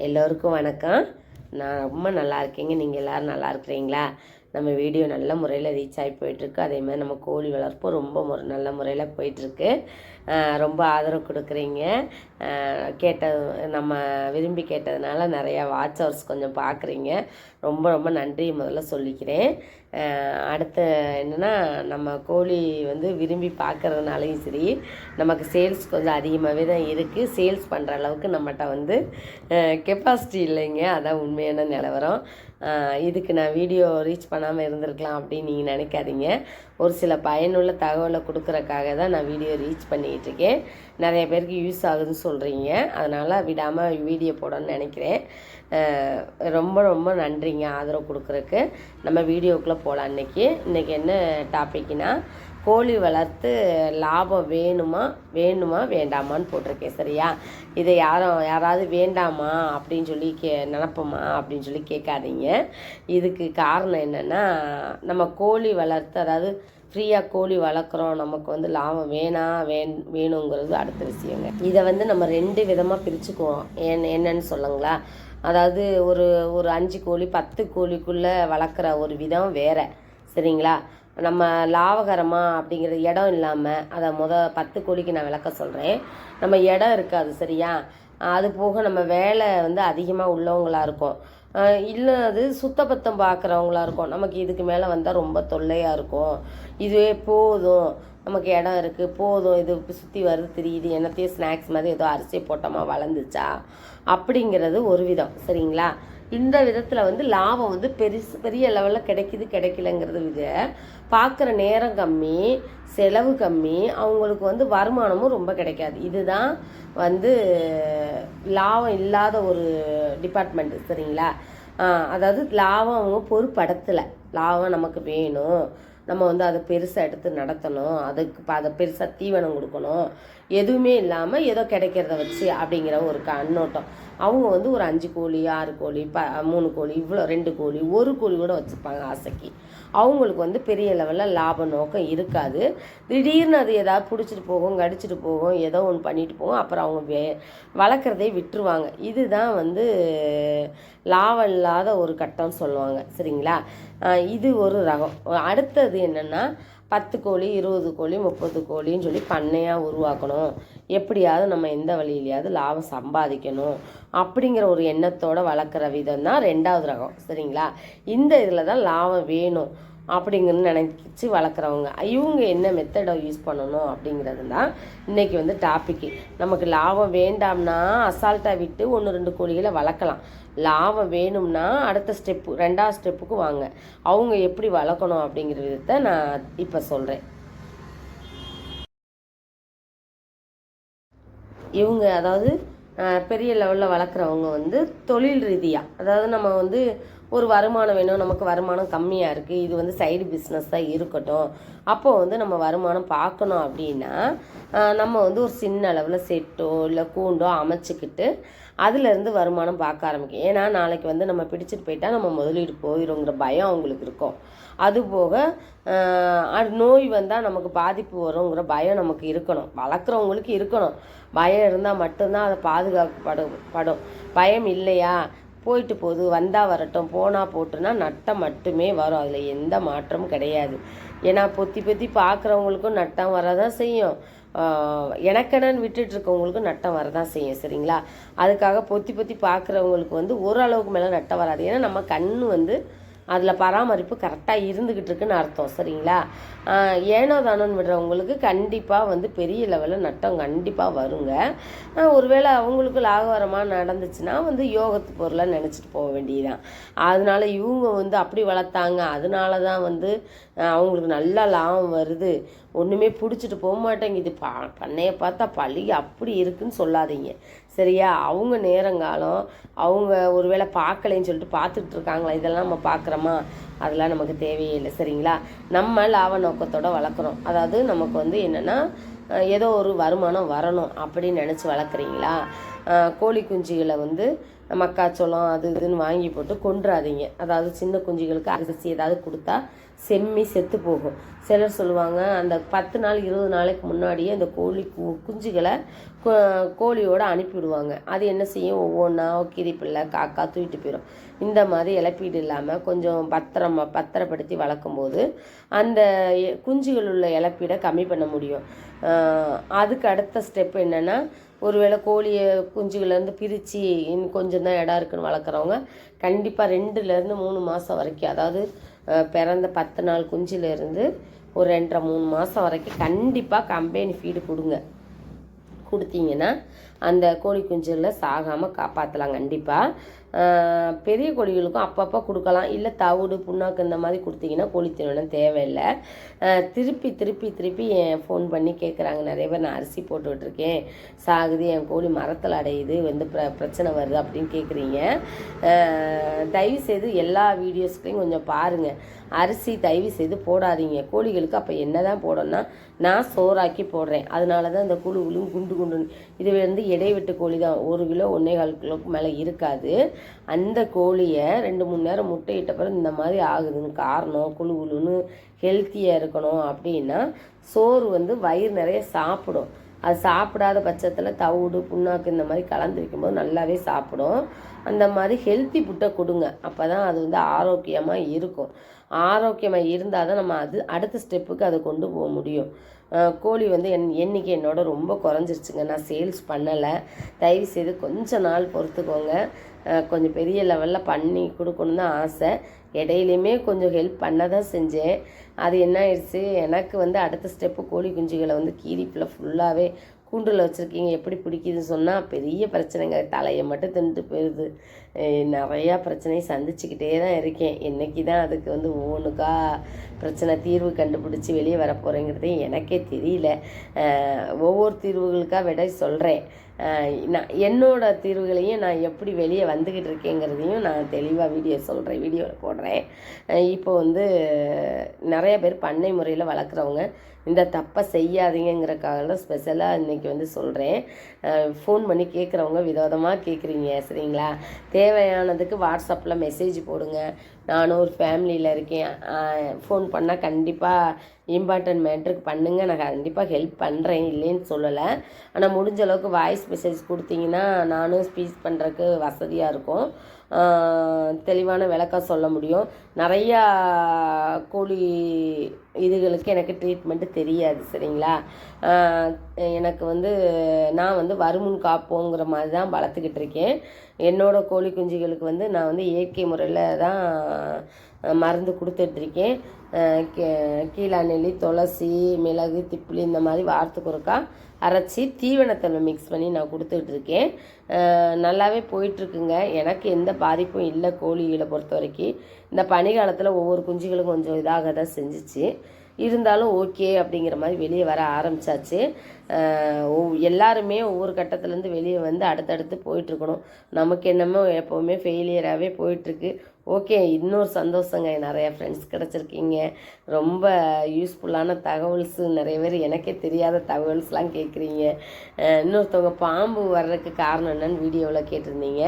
எல்லோருக்கும் வணக்கம். நான் ரொம்ப நல்லா இருக்கேங்க. நீங்கள் எல்லோரும் நல்லா இருக்கிறீங்களா? நம்ம வீடியோ நல்ல முறையில் ரீச் ஆகி போயிட்டுருக்கு. அதே மாதிரி நம்ம கோழி வளர்ப்பும் ரொம்ப மு நல்ல முறையில் போயிட்டுருக்கு. ரொம்ப ஆதரவு கொடுக்குறீங்க. கேட்டது நம்ம விரும்பி கேட்டதுனால நிறையா வாட்ச் ஹவர்ஸ் கொஞ்சம் பார்க்குறீங்க ரொம்ப ரொம்ப நன்றி முதல்ல சொல்லிக்கிறேன். அடுத்து என்னென்னா நம்ம கோழி வந்து விரும்பி பார்க்கறதுனாலையும் சரி நமக்கு சேல்ஸ் கொஞ்சம் அதிகமாகவே தான் இருக்குது சேல்ஸ் பண்ணுற அளவுக்கு நம்மகிட்ட வந்து கெப்பாசிட்டி இல்லைங்க. அதான் உண்மையான நிலவரம். இதுக்கு நான் வீடியோ ரீச் பண்ணாமல் இருந்திருக்கலாம் அப்படின்னு நீங்கள் நினைக்காதீங்க. ஒரு சில பயனுள்ள தகவலை கொடுக்குறக்காக தான் நான் வீடியோ ரீச் பண்ணிக்கிட்டு இருக்கேன். நிறைய பேருக்கு யூஸ் ஆகுதுன்னு சொல்கிறீங்க அதனால் விடாமல் வீடியோ போடணும்னு நினைக்கிறேன். ரொம்ப ரொம்ப நன்றிங்க ஆதரவு கொடுக்குறக்கு நம்ம வீடியோக்குள்ளே போகலாம் இன்றைக்கி இன்றைக்கி என்ன டாபிக்னா கோழி வளர்த்து லாபம் வேணுமா வேணுமா வேண்டாமான்னு போட்டிருக்கேன் சரியா? இதை யாரும் யாராவது வேண்டாமா அப்படின்னு சொல்லி கே நினப்போமா அப்படின்னு சொல்லி கேட்காதீங்க. இதுக்கு காரணம் என்னென்னா நம்ம கோழி வளர்த்து அதாவது ஃப்ரீயாக கோழி வளர்க்குறோம் நமக்கு வந்து லாபம் வேணாம் வேண் வேணுங்கிறது அடுத்த விஷயங்க. இதை வந்து நம்ம ரெண்டு விதமாக பிரிச்சுக்குவோம். என் என்னன்னு சொல்லுங்களா? அதாவது ஒரு ஒரு அஞ்சு கோழி பத்து கோழிக்குள்ளே வளர்க்குற ஒரு விதம் வேறு சரிங்களா? நம்ம லாபகரமாக அப்படிங்கிற இடம் இல்லாமல் அதை முத பத்து கோடிக்கு நான் விளக்க சொல்கிறேன் நம்ம இடம் இருக்காது சரியா? அது போக நம்ம வேலை வந்து அதிகமாக உள்ளவங்களாக இருக்கும். இல்லை அது சுத்தபத்தம் பார்க்குறவங்களா இருக்கும். நமக்கு இதுக்கு மேலே வந்தால் ரொம்ப தொல்லையாக இருக்கும். இதுவே போதும். நமக்கு இடம் இருக்குது போதும். இது சுற்றி வருது தெரியுது. என்னத்தையும் ஸ்நாக்ஸ் மாதிரி ஏதோ அரிசி போட்டோமா வளர்ந்துச்சா? அப்படிங்கிறது ஒரு விதம் சரிங்களா? இந்த விதத்தில் வந்து லாபம் வந்து பெருசு பெரிய லெவலில் கிடைக்குது கிடைக்கலங்கிறது வித பார்க்குற நேரம் கம்மி செலவு கம்மி அவங்களுக்கு வந்து வருமானமும் ரொம்ப கிடைக்காது. இதுதான் வந்து லாபம் இல்லாத ஒரு டிபார்ட்மெண்ட் சரிங்களா? அதாவது லாபம் அவங்க பொறுப்படத்தில். லாபம் நமக்கு வேணும். நம்ம வந்து அதை பெருசாக எடுத்து நடத்தணும். அதுக்கு அதை பெருசாக தீவனம் கொடுக்கணும். எதுவுமே இல்லாமல் ஏதோ கிடைக்கிறத வச்சு அப்படிங்கிற ஒரு கண்ணோட்டம் அவங்க வந்து ஒரு அஞ்சு கோழி ஆறு கோழி ப மூணு கோழி இவ்வளோ ரெண்டு கோழி ஒரு கோழி கூட வச்சுருப்பாங்க ஆசைக்கு. அவங்களுக்கு வந்து பெரிய லெவலில் லாப நோக்கம் இருக்காது. திடீர்னு அது ஏதாவது பிடிச்சிட்டு போகும் கடிச்சிட்டு போகும் ஏதோ ஒன்று பண்ணிட்டு போகும் அப்புறம் அவங்க வே வளர்க்குறதே விட்டுருவாங்க. இதுதான் வந்து லாபம் இல்லாத ஒரு கட்டம் சொல்லுவாங்க. சரிங்களா? இது ஒரு ரகம். அடுத்தது என்னென்னா பத்து கோழி இருபது கோழி முப்பது கோழின்னு சொல்லி பண்ணையாக உருவாக்கணும். எப்படியாவது நம்ம எந்த வழியிலையாவது லாபம் சம்பாதிக்கணும் அப்படிங்கிற ஒரு எண்ணத்தோட வளர்க்குற விதம் தான் ரெண்டாவது ரகம். சரிங்களா? இந்த இதில் தான் லாபம் வேணும். அப்படிங்கிறது நினைச்சு வளர்க்குறவங்க. இவங்க என்ன மெத்தடை யூஸ் பண்ணணும் அப்படிங்கிறது தான் இன்றைக்கி வந்து டாப்பிக்கு நமக்கு லாபம் வேண்டாம்னா அசால்ட்டாக விட்டு ஒன்று ரெண்டு கோழிகளை வளர்க்கலாம். லாபம் வேணும்னா அடுத்த ஸ்டெப்பு ரெண்டாவது ஸ்டெப்புக்கு வாங்க. அவங்க எப்படி வளர்க்கணும் அப்படிங்கிற விதத்தை நான் இப்போ சொல்கிறேன் இவங்க அதாவது பெரிய லெவலில் வளர்க்குறவங்க வந்து தொழில் ரீதியாக அதாவது நம்ம வந்து ஒரு வருமானம் வேணும் நமக்கு வருமானம் கம்மியாக இருக்குது இது வந்து சைடு பிஸ்னஸ் தான் இருக்கட்டும். அப்போது வந்து நம்ம வருமானம் பார்க்கணும் அப்படின்னா நம்ம வந்து ஒரு சின்ன அளவில் செட்டோ இல்லை கூண்டோ அமைச்சிக்கிட்டு அதுலேருந்து வருமானம் பார்க்க ஆரம்பிக்கும். ஏன்னா நாளைக்கு வந்து நம்ம பிடிச்சிட்டு போயிட்டால் நம்ம முதலீடு போயிடுங்கிற பயம் அவங்களுக்கு இருக்கும். அதுபோக நோய் வந்தால் நமக்கு பாதிப்பு வருங்கிற பயம் நமக்கு இருக்கணும். வளர்க்குறவங்களுக்கு இருக்கணும். பயம் இருந்தால் மட்டும்தான் அதை பாதுகாக்கப்படும். படும் பயம் இல்லையா? போயிட்டு போகுது வந்தால் வரட்டும் போனால் போட்டுனா நட்டம் மட்டுமே வரும். அதில் எந்த மாற்றமும் கிடையாது. ஏன்னா பொத்தி பொத்தி பார்க்குறவங்களுக்கும் நட்டம் வரதான் செய்யும். எனக்கெனன்னு விட்டுட்டு இருக்கவங்களுக்கும் நட்டம் வரதான் செய்யும் சரிங்களா? அதுக்காக பொத்தி பொத்தி பார்க்குறவங்களுக்கு வந்து ஓரளவுக்கு மேலே நட்டம் வராது. ஏன்னா நம்ம கண் வந்து அதில் பராமரிப்பு கரெக்டாக இருந்துக்கிட்டு இருக்குன்னு அர்த்தம் சரிங்களா? ஏனோ தானோன்னு விடுறவங்களுக்கு கண்டிப்பாக வந்து பெரிய லெவலில் நட்டம் கண்டிப்பாக வருங்க. ஒருவேளை அவங்களுக்கு லாகவரமாக நடந்துச்சுன்னா வந்து யோகத்து பொருளை நினச்சிட்டு போக வேண்டியதுதான். அதனால இவங்க வந்து அப்படி வளர்த்தாங்க. அதனால தான் வந்து அவங்களுக்கு நல்லா லாபம் வருது. ஒன்றுமே பிடிச்சிட்டு போக மாட்டேங்குது. பா பண்ணையை பார்த்தா பழி அப்படி இருக்குன்னு சொல்லாதீங்க. சரியா? அவங்க நேரங்காலம் அவங்க ஒருவேளை பார்க்கலைன்னு சொல்லிட்டு பார்த்துட்டு இருக்காங்களா? இதெல்லாம் நம்ம பார்க்குறோமா? அதெல்லாம் நமக்கு தேவையே இல்லை. சரிங்களா? நம்ம லாப நோக்கத்தோடு வளர்க்குறோம். அதாவது நமக்கு வந்து என்னென்னா ஏதோ ஒரு வருமானம் வரணும் அப்படின்னு நினச்சி வளர்க்குறீங்களா? கோழி குஞ்சுகளை வந்து மக்காச்சோளம் அது இதுன்னு வாங்கி போட்டு கொன்றாதீங்க. அதாவது சின்ன குஞ்சுகளுக்கு அரிசி ஏதாவது கொடுத்தா செம்மி செத்து போகும். சிலர் சொல்லுவாங்க அந்த பத்து நாள் இருபது நாளைக்கு முன்னாடியே அந்த கோழி கு குஞ்சுகளை கோ- கோழியோட அனுப்பிவிடுவாங்க. அது என்ன செய்யும்? ஒவ்வொன்றா கிரிப்பிள்ளை காக்கா தூக்கிட்டு போயிடும் இந்த மாதிரி இழப்பீடு இல்லாமல் கொஞ்சம் பத்திரமா பத்திரப்படுத்தி வளர்க்கும்போது அந்த குஞ்சுகள் உள்ள இழப்பீடை கம்மி பண்ண முடியும். அதுக்கு அடுத்த ஸ்டெப் என்னென்னா ஒருவேளை கோழியை குஞ்சுகள்லேருந்து பிரித்து இன்னும் கொஞ்சம் தான் இடம் இருக்குன்னு வளர்க்குறவங்க கண்டிப்பாக ரெண்டுலேருந்து மூணு மாதம் வரைக்கும் அதாவது பிறந்த பத்து நாள் குஞ்சிலேருந்து ஒரு ரெண்டரை மூணு மாதம் வரைக்கும் கண்டிப்பாக கம்பெனி ஃபீடு கொடுங்க. கொடுத்தீங்கன்னா அந்த கோழி குஞ்சுகளை சாகாமல் காப்பாற்றலாம் கண்டிப்பாக பெரிய கோழிகளுக்கும் அப்பப்போ கொடுக்கலாம். இல்லை தவிடு புண்ணாக்கு இந்த மாதிரி கொடுத்தீங்கன்னா கோழி தீவனம் தேவையில்லை. திருப்பி திருப்பி திருப்பி என் ஃபோன் பண்ணி கேட்குறாங்க நிறைய பேர் நான் அரிசி போட்டு விட்டுருக்கேன். சாகுது என் கோழி மரத்தில் அடையுது வந்து பிர பிரச்சனை வருது அப்படின்னு கேட்குறீங்க தயவு செய்து எல்லா வீடியோஸ்லையும் கொஞ்சம் பாருங்கள் அரிசி தயவு செய்து போடாதீங்க. கோழிகளுக்கு அப்போ என்ன தான் போடணும்னா நான் சோறாக்கி போடுறேன். அதனால தான் இந்த குழு குழு குண்டு குண்டு இது வந்து இடைவெட்டு கோழி தான் ஒரு கிலோ ஒன்றே கால் கிலோக்கு மேலே இருக்காது. அந்த கோழியை ரெண்டு மூணு நேரம் முட்டையிட்ட பிறகு இந்த மாதிரி ஆகுதுன்னு காரணம் குழு குழுன்னு ஹெல்த்தியாக இருக்கணும் அப்படின்னா சோறு வந்து வயிறு நிறைய சாப்பிடும். அது சாப்பிடாத பட்சத்தில் தவிடு புண்ணாக்கு இந்த மாதிரி கலந்து வைக்கும்போது நல்லாவே சாப்பிடும். அந்த மாதிரி ஹெல்த்தி புட்டை கொடுங்க. அப்போ தான் அது வந்து ஆரோக்கியமாக இருக்கும். ஆரோக்கியமாக இருந்தால் தான் நம்ம அது அடுத்த ஸ்டெப்புக்கு அதை கொண்டு போக முடியும். கோழி வந்து என் எண்ணிக்கை என்னோட ரொம்ப குறைஞ்சிருச்சுங்க. நான் சேல்ஸ் பண்ணலை. தயவு செய்து கொஞ்ச நாள் பொறுத்துக்கோங்க. கொஞ்சம் பெரிய லெவலில் பண்ணி கொடுக்கணுன்னு தான் ஆசை. இடையிலையுமே கொஞ்சம் ஹெல்ப் பண்ண தான் செஞ்சேன். அது என்ன ஆயிடுச்சு? எனக்கு வந்து அடுத்த ஸ்டெப்பு கோழி குஞ்சுகளை வந்து கீரிப்பில் ஃபுல்லாகவே கூண்டில் வச்சுருக்கீங்க. எப்படி பிடிக்குதுன்னு சொன்னால் பெரிய பிரச்சனைங்க. தலையை மட்டும் தின்ட்டு போயிடுது நிறையா பிரச்சனையை சந்திச்சுக்கிட்டே தான் இருக்கேன். இன்றைக்கி தான் அதுக்கு வந்து ஓனுக்காக பிரச்சனை தீர்வு கண்டுபிடிச்சி வெளியே வரப்போகிறேங்கிறதே எனக்கே தெரியல. ஒவ்வொரு தீர்வுகளுக்காக விட சொல்கிறேன் நான் என்னோட தீர்வுகளையும் நான் எப்படி வெளியே வந்துக்கிட்டு இருக்கேங்கிறதையும் நான் தெளிவாக வீடியோ சொல்கிறேன் வீடியோவில் போடுறேன். இப்போ வந்து நிறைய பேர் பண்ணை முறையில் வளர்க்குறவங்க இந்த தப்பை செய்யாதீங்கிறக்காக தான் ஸ்பெஷலாக இன்றைக்கி வந்து சொல்கிறேன் ஃபோன் பண்ணி கேட்குறவங்க விதவிதமாக கேட்குறீங்க சரிங்களா? தே தேவையானதுக்கு வாட்ஸ்அப்பில் மெசேஜ் போடுங்க. நானும் ஒரு ஃபேமிலியில் இருக்கேன். ஃபோன் பண்ணால் கண்டிப்பாக இம்பார்ட்டன்ட் மேட்ருக்கு பண்ணுங்கள் நான் கண்டிப்பாக ஹெல்ப் பண்ணுறேன் இல்லைன்னு சொல்லலை. ஆனால் முடிஞ்ச அளவுக்கு வாய்ஸ் மெசேஜ் கொடுத்தீங்கன்னா நானும் ஸ்பீச் பண்ணுறதுக்கு வசதியாக இருக்கும். தெளிவான விளக்கம் சொல்ல முடியும். நிறையா கூலி இதுகளுக்கு எனக்கு ட்ரீட்மெண்ட்டு தெரியாது சரிங்களா? எனக்கு வந்து நான் வந்து வருமுன் காப்போங்கிற மாதிரி தான் வளர்த்துக்கிட்டு இருக்கேன். என்னோடய கோழி குஞ்சுகளுக்கு வந்து நான் வந்து இயற்கை முறையில் தான் மருந்து கொடுத்துட்ருக்கேன். கீழாநெல்லி துளசி மிளகு திப்பிலி இந்த மாதிரி வாரத்துக்கு ஒருக்கா அரைச்சி தீவனத்தில் மிக்ஸ் பண்ணி நான் கொடுத்துட்ருக்கேன். நல்லாவே போயிட்டுருக்குங்க எனக்கு எந்த பாதிப்பும் இல்லை கோழிகளை பொறுத்த வரைக்கும் இந்த பனிகாலத்தில் ஒவ்வொரு குஞ்சுகளும் கொஞ்சம் இதாக தான் செஞ்சிச்சு. இருந்தாலும் ஓகே அப்படிங்கிற மாதிரி வெளியே வர ஆரம்பிச்சாச்சு. எல்லாருமே ஒவ்வொரு கட்டத்துலேருந்து வெளியே வந்து அடுத்தடுத்து போயிட்டுருக்கணும். நமக்கு என்னமோ எப்போவுமே ஃபெயிலியராகவே போயிட்டுருக்கு. ஓகே இன்னொரு சந்தோஷங்க. நிறையா ஃப்ரெண்ட்ஸ் கிடச்சிருக்கீங்க. ரொம்ப யூஸ்ஃபுல்லான தகவல்ஸ் நிறைய பேர் எனக்கே தெரியாத தகவல்ஸ்லாம் கேட்குறீங்க. இன்னொருத்தவங்க பாம்பு வர்றதுக்கு காரணம் என்னன்னு வீடியோவில் கேட்டிருந்தீங்க.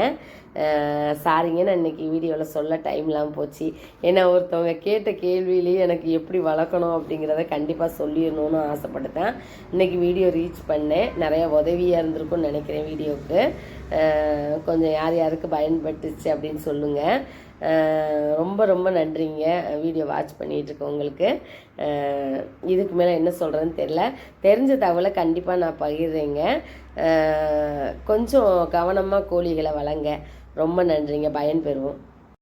சாரிங்க நான் இன்றைக்கி வீடியோவில் சொல்ல டைம் இல்லாமல் போச்சு. ஏன்னா ஒருத்தவங்க கேட்ட கேள்வியிலேயே எனக்கு எப்படி வளர்க்கணும் அப்படிங்கிறத கண்டிப்பாக சொல்லிடணும்னு ஆசைப்பட்டுட்டேன் இன்னைக்கு வீடியோ ரீச் பண்ணேன் நிறைய உதவியாக இருந்திருக்கும்னு நினைக்கிறேன் வீடியோவுக்கு. கொஞ்சம் யார் யாருக்கு பயன்பட்டுச்சு அப்படின்னு சொல்லுங்கள் ரொம்ப ரொம்ப நன்றிங்க. வீடியோ வாட்ச் பண்ணிகிட்டு இருக்கவங்களுக்கு இதுக்கு மேலே என்ன சொல்கிறேன்னு தெரில தெரிஞ்ச தகவலை கண்டிப்பாக நான் பகிர்றேங்க. கொஞ்சம் கவனமாக கோழிகளை வளங்க. ரொம்ப நன்றிங்க. பயன் பெறுவோம்.